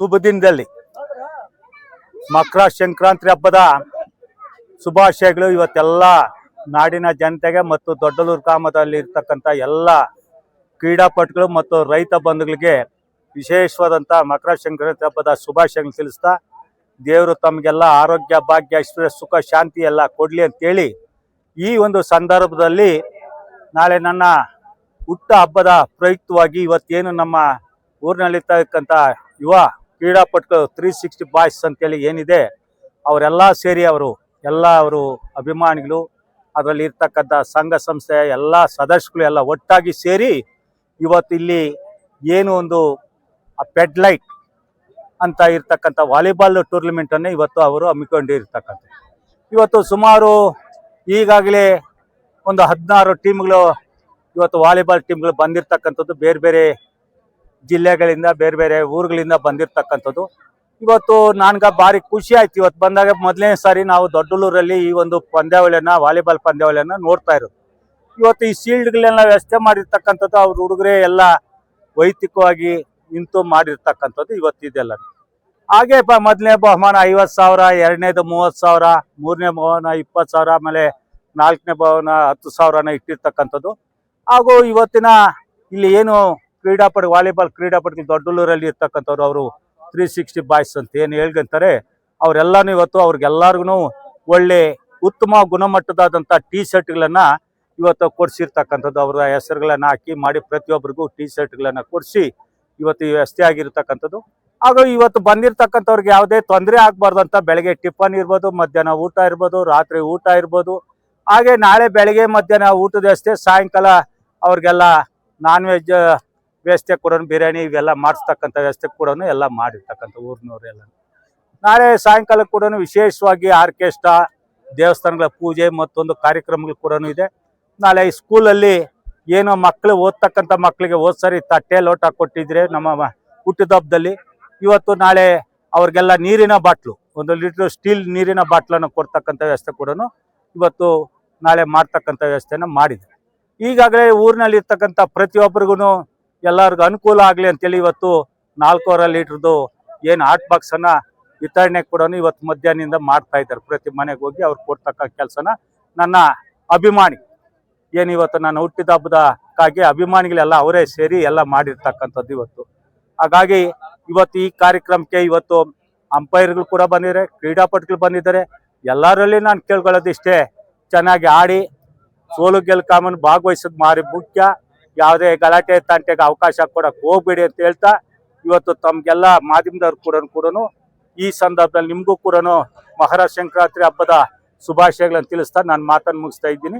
ಶುಭ ದಿನದಲ್ಲಿ ಮಕರ ಸಂಕ್ರಾಂತಿ ಹಬ್ಬದ ಶುಭಾಶಯಗಳು ಇವತ್ತೆಲ್ಲ ನಾಡಿನ ಜನತೆಗೆ ಮತ್ತು ದೊಡ್ಡಲೂರು ಗ್ರಾಮದಲ್ಲಿ ಇರ್ತಕ್ಕಂಥ ಎಲ್ಲ ಕ್ರೀಡಾಪಟುಗಳು ಮತ್ತು ರೈತ ಬಂಧುಗಳಿಗೆ ವಿಶೇಷವಾದಂಥ ಮಕರ ಸಂಕ್ರಾಂತಿ ಹಬ್ಬದ ಶುಭಾಶಯಗಳು ತಿಳಿಸ್ತಾ, ದೇವರು ತಮಗೆಲ್ಲ ಆರೋಗ್ಯ, ಭಾಗ್ಯ, ಐಶ್ವರ್ಯ, ಸುಖ, ಶಾಂತಿ ಎಲ್ಲ ಕೊಡಲಿ ಅಂತೇಳಿ ಈ ಒಂದು ಸಂದರ್ಭದಲ್ಲಿ ನಾಳೆ ನನ್ನ ಹುಟ್ಟ ಹಬ್ಬದ ಪ್ರಯುಕ್ತವಾಗಿ ಇವತ್ತೇನು ನಮ್ಮ ಊರಿನಲ್ಲಿರ್ತಕ್ಕಂಥ ಯುವ ಕ್ರೀಡಾಪಟುಗಳು ತ್ರೀ ಸಿಕ್ಸ್ಟಿ ಬಾಯ್ಸ್ ಅಂತೇಳಿ ಏನಿದೆ, ಅವರೆಲ್ಲ ಸೇರಿ ಅವರು, ಎಲ್ಲ ಅವರು ಅಭಿಮಾನಿಗಳು, ಅದರಲ್ಲಿ ಇರ್ತಕ್ಕಂಥ ಸಂಘ ಸಂಸ್ಥೆಯ ಎಲ್ಲ ಸದಸ್ಯಗಳು ಎಲ್ಲ ಒಟ್ಟಾಗಿ ಸೇರಿ ಇವತ್ತು ಇಲ್ಲಿ ಏನು ಒಂದು ಪೆಡ್ ಲೈಟ್ ಅಂತ ಇರ್ತಕ್ಕಂಥ ವಾಲಿಬಾಲ್ ಟೂರ್ನಮೆಂಟನ್ನು ಇವತ್ತು ಅವರು ಹಮ್ಮಿಕೊಂಡಿರ್ತಕ್ಕಂಥ ಇವತ್ತು ಸುಮಾರು ಈಗಾಗಲೇ ಒಂದು ಹದಿನಾರು ಟೀಮ್ಗಳು ಇವತ್ತು ವಾಲಿಬಾಲ್ ಟೀಮ್ಗಳು ಬಂದಿರತಕ್ಕಂಥದ್ದು, ಬೇರೆ ಬೇರೆ ಜಿಲ್ಲೆಗಳಿಂದ ಬೇರೆ ಬೇರೆ ಊರುಗಳಿಂದ ಬಂದಿರತಕ್ಕಂಥದ್ದು. ಇವತ್ತು ನನ್ಗೆ ಭಾರಿ ಖುಷಿ ಆಯ್ತು. ಇವತ್ತು ಬಂದಾಗ ಮೊದಲನೇ ಸಾರಿ ನಾವು ದೊಡ್ಡಲೂರಲ್ಲಿ ಈ ಒಂದು ಪಂದ್ಯಾವಳಿಯನ್ನ, ವಾಲಿಬಾಲ್ ಪಂದ್ಯಾವಳಿಯನ್ನ ನೋಡ್ತಾ ಇರೋದು. ಇವತ್ತು ಈ ಶೀಲ್ಡ್ಗಳನ್ನೆಲ್ಲ ವ್ಯವಸ್ಥೆ ಮಾಡಿರ್ತಕ್ಕಂಥದ್ದು, ಅವ್ರ ಹುಡುಗರೆ ಎಲ್ಲ ವೈಯಕ್ತಿಕವಾಗಿ ನಿಂತು ಮಾಡಿರ್ತಕ್ಕಂಥದ್ದು ಇವತ್ತಿದೆಲ್ಲ ಹಾಗೆ ಪ ಮೊದಲನೇ ಬಹುಮಾನ ಐವತ್ತು ಸಾವಿರ, ಎರಡನೇದು ಮೂವತ್ತು ಸಾವಿರ, ಮೂರನೇ ಬಹುಮಾನ ಇಪ್ಪತ್ತು ಸಾವಿರ, ಆಮೇಲೆ ನಾಲ್ಕನೇ ಬಹುಮಾನ ಹತ್ತು ಸಾವಿರನ ಇಟ್ಟಿರ್ತಕ್ಕಂಥದ್ದು. ಹಾಗೂ ಇವತ್ತಿನ ಇಲ್ಲಿ ಏನು ಕ್ರೀಡಾಪಟು, ವಾಲಿಬಾಲ್ ಕ್ರೀಡಾಪಟುಗಳು ದೊಡ್ಡಲ್ಲೂರಲ್ಲಿ ಇರ್ತಕ್ಕಂಥವ್ರು ಅವರು ತ್ರೀ ಸಿಕ್ಸ್ಟಿ ಬಾಯ್ಸ್ ಅಂತ ಏನು ಹೇಳ್ಕೊಂತಾರೆ, ಅವರೆಲ್ಲಾನು ಇವತ್ತು ಅವ್ರಿಗೆಲ್ಲರಿಗೂ ಒಳ್ಳೆ ಉತ್ತಮ ಗುಣಮಟ್ಟದಾದಂಥ ಟೀ ಶರ್ಟ್ಗಳನ್ನು ಇವತ್ತು ಕೊಡಿಸಿರ್ತಕ್ಕಂಥದ್ದು. ಅವರ ಹೆಸರುಗಳನ್ನು ಹಾಕಿ ಮಾಡಿ ಪ್ರತಿಯೊಬ್ಬರಿಗೂ ಟೀ ಶರ್ಟ್ಗಳನ್ನು ಕೊಡಿಸಿ ಇವತ್ತು ವ್ಯವಸ್ಥೆ ಆಗಿರ್ತಕ್ಕಂಥದ್ದು. ಹಾಗೂ ಇವತ್ತು ಬಂದಿರ್ತಕ್ಕಂಥವ್ರಿಗೆ ಯಾವುದೇ ತೊಂದರೆ ಆಗಬಾರ್ದು ಅಂತ ಬೆಳಗ್ಗೆ ಟಿಫನ್ ಇರ್ಬೋದು, ಮಧ್ಯಾಹ್ನ ಊಟ ಇರ್ಬೋದು, ರಾತ್ರಿ ಊಟ ಇರ್ಬೋದು, ಹಾಗೆ ನಾಳೆ ಬೆಳಗ್ಗೆ ಮಧ್ಯಾಹ್ನ ಊಟದ ವ್ಯವಸ್ಥೆ, ಸಾಯಂಕಾಲ ಅವ್ರಿಗೆಲ್ಲ ನಾನ್ ವೆಜ್ ವ್ಯವಸ್ಥೆ ಕೂಡ ಬಿರಿಯಾನಿ ಇವೆಲ್ಲ ಮಾಡಿಸ್ತಕ್ಕಂಥ ವ್ಯವಸ್ಥೆ ಕೂಡ ಎಲ್ಲ ಮಾಡಿರ್ತಕ್ಕಂಥ ಊರಿನವರೆಲ್ಲ ನಾಳೆ ಸಾಯಂಕಾಲ ಕೂಡ ವಿಶೇಷವಾಗಿ ಆರ್ಕೆಸ್ಟ್ರಾ, ದೇವಸ್ಥಾನಗಳ ಪೂಜೆ ಮತ್ತೊಂದು ಕಾರ್ಯಕ್ರಮಗಳು ಕೂಡ ಇದೆ. ನಾಳೆ ಸ್ಕೂಲಲ್ಲಿ ಏನೋ ಮಕ್ಕಳು ಓದ್ತಕ್ಕಂಥ ಮಕ್ಕಳಿಗೆ ಹೋದ್ ಸರಿ ತಟ್ಟೆ ಲೋಟ ಕೊಟ್ಟಿದ್ರೆ ನಮ್ಮ ಮ- ಹುಟ್ಟಿದಬ್ಬದಲ್ಲಿ ಇವತ್ತು ನಾಳೆ ಅವ್ರಿಗೆಲ್ಲ ನೀರಿನ ಬಾಟ್ಲು, ಒಂದು ಲೀಟ್ರ್ ಸ್ಟೀಲ್ ನೀರಿನ ಬಾಟ್ಲನ್ನು ಕೊಡ್ತಕ್ಕಂಥ ವ್ಯವಸ್ಥೆ ಕೂಡ ಇವತ್ತು ನಾಳೆ ಮಾಡ್ತಕ್ಕಂಥ ವ್ಯವಸ್ಥೆನ ಮಾಡಿದೆ ಈಗಾಗಲೇ ಊರಿನಲ್ಲಿ ಇರ್ತಕ್ಕಂಥ ಪ್ರತಿಯೊಬ್ಬರಿಗೂ ಎಲ್ಲರಿಗೂ ಅನುಕೂಲ ಆಗಲಿ ಅಂತೇಳಿ ಇವತ್ತು ನಾಲ್ಕೂವರೆ ಲೀಟ್ರದ್ದು ಏನು ಹಾಟ್ ಬಾಕ್ಸನ್ನು ವಿತರಣೆ ಕೂಡ ಇವತ್ತು ಮಧ್ಯಾಹ್ನದಿಂದ ಮಾಡ್ತಾ ಇದ್ದಾರೆ. ಪ್ರತಿ ಮನೆಗೆ ಹೋಗಿ ಅವ್ರು ಕೊಡ್ತಕ್ಕ ಕೆಲಸನ. ನನ್ನ ಅಭಿಮಾನಿ, ಏನು ಇವತ್ತು ನಾನು ಹುಟ್ಟಿದ ಹಬ್ಬದಕ್ಕಾಗಿ ಅಭಿಮಾನಿಗಳೆಲ್ಲ ಅವರೇ ಸೇರಿ ಎಲ್ಲ ಮಾಡಿರ್ತಕ್ಕಂಥದ್ದು ಇವತ್ತು. ಹಾಗಾಗಿ ಇವತ್ತು ಈ ಕಾರ್ಯಕ್ರಮಕ್ಕೆ ಇವತ್ತು ಅಂಪೈರ್ಗಳು ಕೂಡ ಬಂದಿದ್ದಾರೆ, ಕ್ರೀಡಾಪಟುಗಳು ಬಂದಿದ್ದಾರೆ. ಎಲ್ಲರಲ್ಲಿ ನಾನು ಕೇಳ್ಕೊಳ್ಳೋದು ಇಷ್ಟೇ ಚೆನ್ನಾಗಿ ಆಡಿ ಸೋಲು ಗೆಲ್ಕಾಮನ್ ಭಾಗವಹಿಸೋದು ಮಾರಿ ಮುಖ್ಯ. ಯಾವುದೇ ಗಲಾಟೆ ತಂಟೆಗೆ ಅವಕಾಶ ಕೊಡಕ್ಕೆ ಹೋಗ್ಬೇಡಿ ಅಂತ ಹೇಳ್ತಾ ಇವತ್ತು ತಮಗೆಲ್ಲ ಮಾಧ್ಯಮದವ್ರು ಕೂಡ ಕೂಡ ಈ ಸಂದರ್ಭದಲ್ಲಿ ನಿಮಗೂ ಕೂಡ ಮಕರ ಸಂಕ್ರಾಂತಿ ಹಬ್ಬದ ಶುಭಾಶಯಗಳನ್ನು ತಿಳಿಸ್ತಾ ನಾನು ಮಾತನ್ನು ಮುಗಿಸ್ತಾ ಇದ್ದೀನಿ.